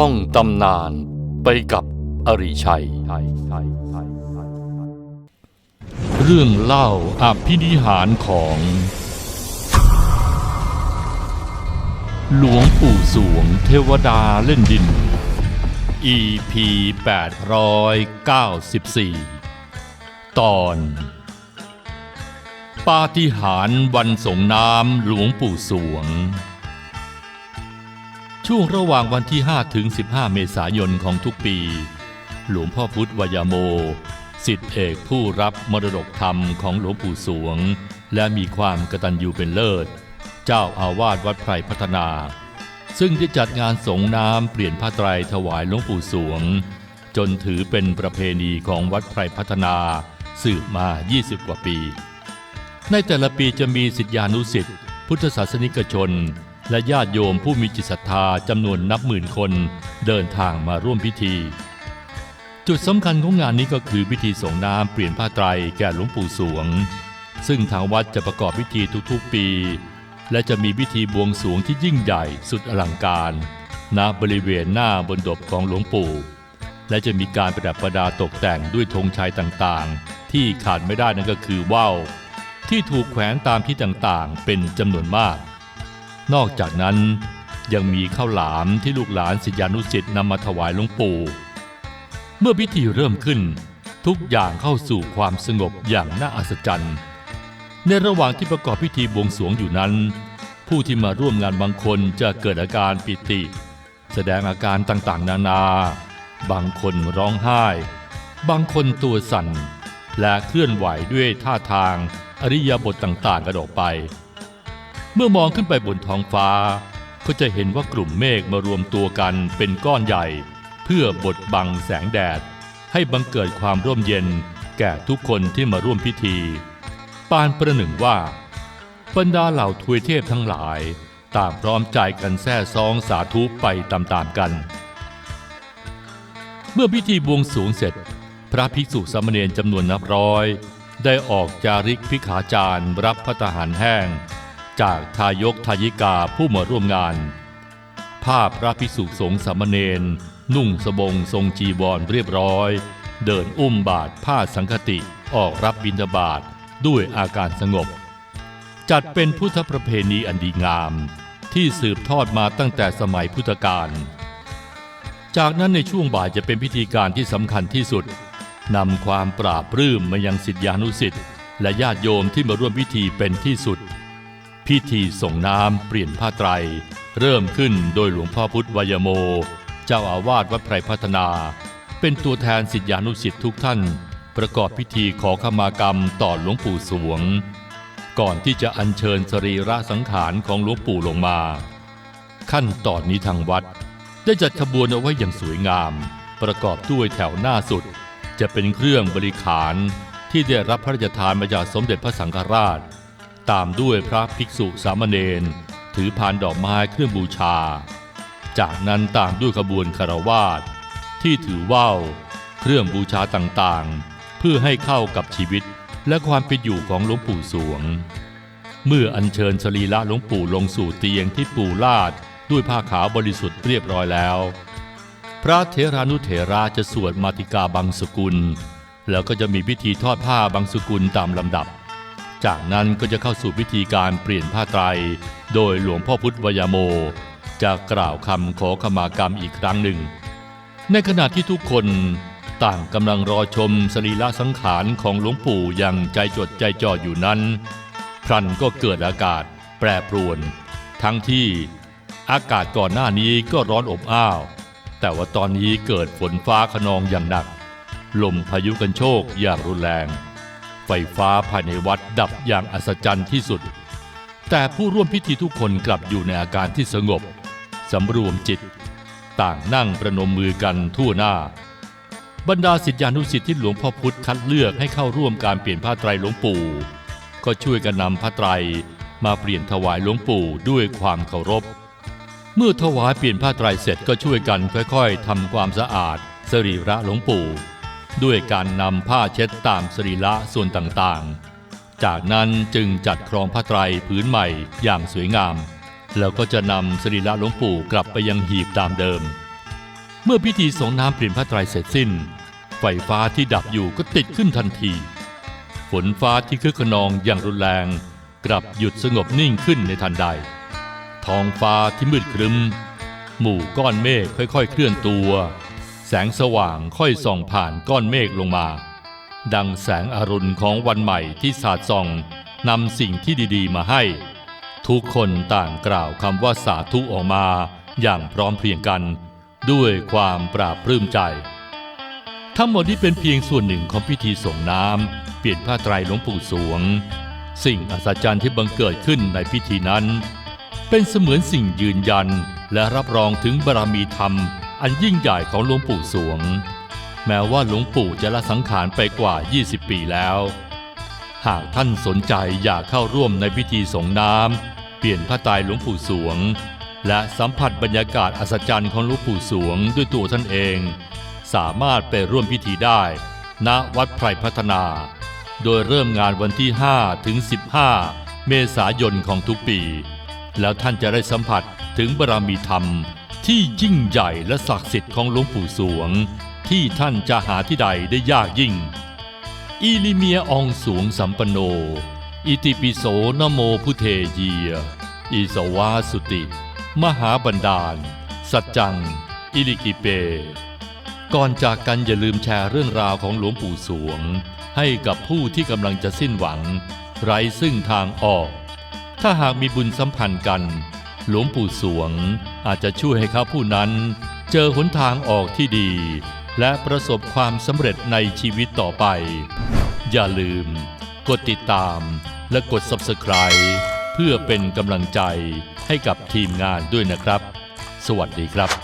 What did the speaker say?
ท่องตำนานไปกับอริชัย เรื่องเล่าอภินิหารของ หลวงปู่สวงเทวดาเล่นดิน EP 894 ตอน ปาฏิหาริย์วันสงน้ำหลวงปู่สวง ช่วงระหว่างวันที่ 5 ถึง 15 เมษายนของทุกปี หลวงพ่อพุทธวยโม สิทธิเอกผู้รับมรดกธรรมของหลวงปู่สวง และมีความกตัญญูเป็นเลิศ เจ้าอาวาสวัดไพรพัฒนา ซึ่งได้จัดงานสงน้ำเปลี่ยนผ้าไตรถวายหลวงปู่สวง จนถือเป็นประเพณีของวัดไพรพัฒนาสืบมา 20 กว่าปี ในแต่ละปีจะมีสิทธิานุสิทธิพุทธศาสนิกชน และญาติโยมผู้มีจิตศรัทธาจำนวนนับหมื่นคนเดินทางมาร่วมพิธี จุดสำคัญของงานนี้ก็คือพิธีส่งน้ำเปลี่ยนผ้าไตรแก่หลวงปู่สวง ซึ่งทางวัดจะประกอบพิธีทุกๆปี และจะมีพิธีบวงสวงที่ยิ่งใหญ่สุดอลังการณบริเวณหน้าบนดบของหลวงปู่ และจะมีการประดับประดาตกแต่งด้วยธงชัยต่างๆ ที่ขาดไม่ได้นั่นก็คือว่าวที่ถูกแขวนตามที่ต่างๆ เป็นจำนวนมาก นอกจากนั้นยังมีข้าวหลามที่ลูกหลานศิษยานุศิษย์นำมาถวายหลวงปู่ เมื่อพิธีเริ่มขึ้น ทุกอย่างเข้าสู่ความสงบอย่างน่าอัศจรรย์ ในระหว่างที่ประกอบพิธีบวงสรวงอยู่นั้น ผู้ที่มาร่วมงานบางคนจะเกิดอาการปิติ แสดงอาการต่างๆ นานา บางคนร้องไห้ บางคนตัวสั่น และเคลื่อนไหวด้วยท่าทางอริยบทต่างๆกันออกไป เมื่อมองขึ้นไปบนท้องฟ้า ก็จะเห็นว่ากลุ่มเมฆมารวมตัวกันเป็นก้อนใหญ่ เพื่อบดบังแสงแดด ให้บังเกิดความร่มเย็น แก่ทุกคนที่มาร่วมพิธี ปานประหนึ่งว่าบรรดาเหล่าทวยเทพทั้งหลาย ต่างพร้อมใจกันแซ่ซองสาธุไปตามๆกัน เมื่อพิธีบวงสรวงเสร็จ พระภิกษุสามเณรจำนวนนับร้อย ได้ออกจาริกพิขาจารย์รับพระทหารแห้ง จากทายกทายิกาผู้มาร่วมงาน ภาพพระภิกษุสงฆ์สามเณรนุ่งสบงทรงจีวรเรียบร้อย เดินอุ้มบาทผ้าสังคติออกรับบิณฑบาตด้วยอาการสงบ จัดเป็นพุทธประเพณีอันดีงาม ที่สืบทอดมาตั้งแต่สมัยพุทธกาลจากนั้นในช่วงบ่ายจะเป็นพิธีการที่สำคัญที่สุดนำความปราบปลื้มมายังสิทธิานุสิทธิ์และญาติโยมที่มาร่วมพิธีเป็นที่สุด พิธีส่งน้ำเปลี่ยนผ้าไตร เริ่มขึ้นโดยหลวงพ่อพุทธวายโม เจ้าอาวาสวัดไพรพัฒนา เป็นตัวแทนสิทธิานุสิทธิทุกท่าน ประกอบพิธีขอขมากรรมต่อหลวงปู่สวง ก่อนที่จะอัญเชิญสรีระสังขารของหลวงปู่ลงมา ขั้นตอนนี้ทางวัด ได้จัดขบวนเอาไว้อย่างสวยงาม ประกอบด้วยแถวหน้าสุด จะเป็นเครื่องบริขารที่ได้รับพระราชทานมาจากสมเด็จพระสังฆราช ตามด้วยพระภิกษุสามเณรถือพานดอกไม้เครื่องบูชา จากนั้นตามด้วยขบวนคารวาสที่ถือว่าวเครื่องบูชาต่างๆ เพื่อให้เข้ากับชีวิตและความเป็นอยู่ของหลวงปู่สวง เมื่ออัญเชิญสรีระหลวงปู่ลงสู่เตียงที่ปู่ลาดด้วยผ้าขาวบริสุทธิ์เรียบร้อยแล้ว พระเทรานุเถระจะสวดมาติกาบังสกุล แล้วก็จะมีพิธีทอดผ้าบังสกุลตามลำดับ จากนั้นก็จะเข้าสู่พิธีการเปลี่ยนผ้าไตร โดยหลวงพ่อพุทธวยาโม จะกล่าวคำขอขมากรรมอีกครั้งหนึ่ง ในขณะที่ทุกคนต่างกำลังรอชมสรีระสังขารของหลวงปู่อย่างใจจดใจจ่ออยู่นั้น พรันก็เกิดอากาศแปรปรวน ทั้งที่อากาศก่อนหน้านี้ก็ร้อนอบอ้าว แต่ว่าตอนนี้เกิดฝนฟ้าขนองอย่างหนัก ลมพายุกันโชกอย่างรุนแรง ไฟฟ้าภายในวัดดับอย่างอัศจรรย์ที่สุด แต่ผู้ร่วมพิธีทุกคนกลับอยู่ในอาการที่สงบสำรวมจิต ต่างนั่งประนมมือกันทั่วหน้า บรรดาศิษยานุศิษย์ที่หลวงพ่อพุธคัดเลือกให้เข้าร่วมการเปลี่ยนผ้าไตรหลวงปู่ ก็ช่วยกันนำผ้าไตรมาเปลี่ยนถวายหลวงปู่ด้วยความเคารพ เมื่อถวายเปลี่ยนผ้าไตรเสร็จก็ช่วยกันค่อย ๆทำความสะอาดสรีระหลวงปู่ ด้วยการนำผ้าเช็ดตามสรีระส่วนต่างๆ จากนั้นจึงจัดครองผ้าไตรผืนใหม่อย่างสวยงาม แล้วก็จะนำสรีระหลวงปู่กลับไปยังหีบตามเดิม เมื่อพิธีส่งน้ำเปลี่ยนพระไตรเสร็จสิ้น ไฟฟ้าที่ดับอยู่ก็ติดขึ้นทันที ฝนฟ้าที่คึกขนองอย่างรุนแรง กลับหยุดสงบนิ่งขึ้นในทันใด ท้องฟ้าที่มืดครึ้ม หมู่ก้อนเมฆค่อยๆ เคลื่อนตัว งสว่างค่อยส่องผ่านก้อนเมฆลงมา ดังแสงอรุณของวันใหม่ที่สาดส่องนำสิ่งที่ดีๆ มาให้ ทุกคนต่างกล่าวคำว่าสาธุออกมาอย่างพร้อมเพรียงกัน ด้วยความปราบปลื้มใจ ทั้งหมดนี้เป็นเพียงส่วนหนึ่งของพิธีส่งน้ำเปลี่ยนผ้าไตรหลวงปู่สวง สิ่งอัศจรรย์ที่บังเกิดขึ้นในพิธีนั้น เป็นเสมือนสิ่งยืนยันและรับรองถึงบารมีธรรม อันยิ่งใหญ่ของหลวงปู่สวง แม้ว่าหลวงปู่จะละสังขารไปกว่า 20 ปีแล้ว หากท่านสนใจอยากเข้าร่วมในพิธีสงน้ำเปลี่ยนผ้าไตรหลวงปู่สวง และสัมผัสบรรยากาศอัศจรรย์ของหลวงปู่สวงด้วยตัวท่านเอง สามารถไปร่วมพิธีได้ ณวัดไพรพัฒนา โดยเริ่มงานวันที่ 5 ถึง 15 เมษายนของทุกปี แล้วท่านจะได้สัมผัสถึงบารมีธรรม ที่ยิ่งใหญ่และศักดิ์สิทธิ์ของหลวงปู่สวง ที่ท่านจะหาที่ใดได้ยากยิ่งอีลิเมียอองสวงสัมปโน อิติปิโสนโมพุเทเยีย อิสวาสุติ มหาบันดาล สัจจัง อิลิกิเป ก่อนจากกันอย่าลืมแชร์เรื่องราวของหลวงปู่สวง ให้กับผู้ที่กำลังจะสิ้นหวัง ไร้ซึ่งทางออก ถ้าหากมีบุญสัมพันธ์กัน หลวงปู่สวงอาจจะช่วยให้เขาผู้นั้น เจอหนทางออกที่ดี และประสบความสำเร็จในชีวิตต่อไป อย่าลืม กดติดตามและกด Subscribe เพื่อเป็นกำลังใจให้กับทีมงานด้วยนะครับ สวัสดีครับ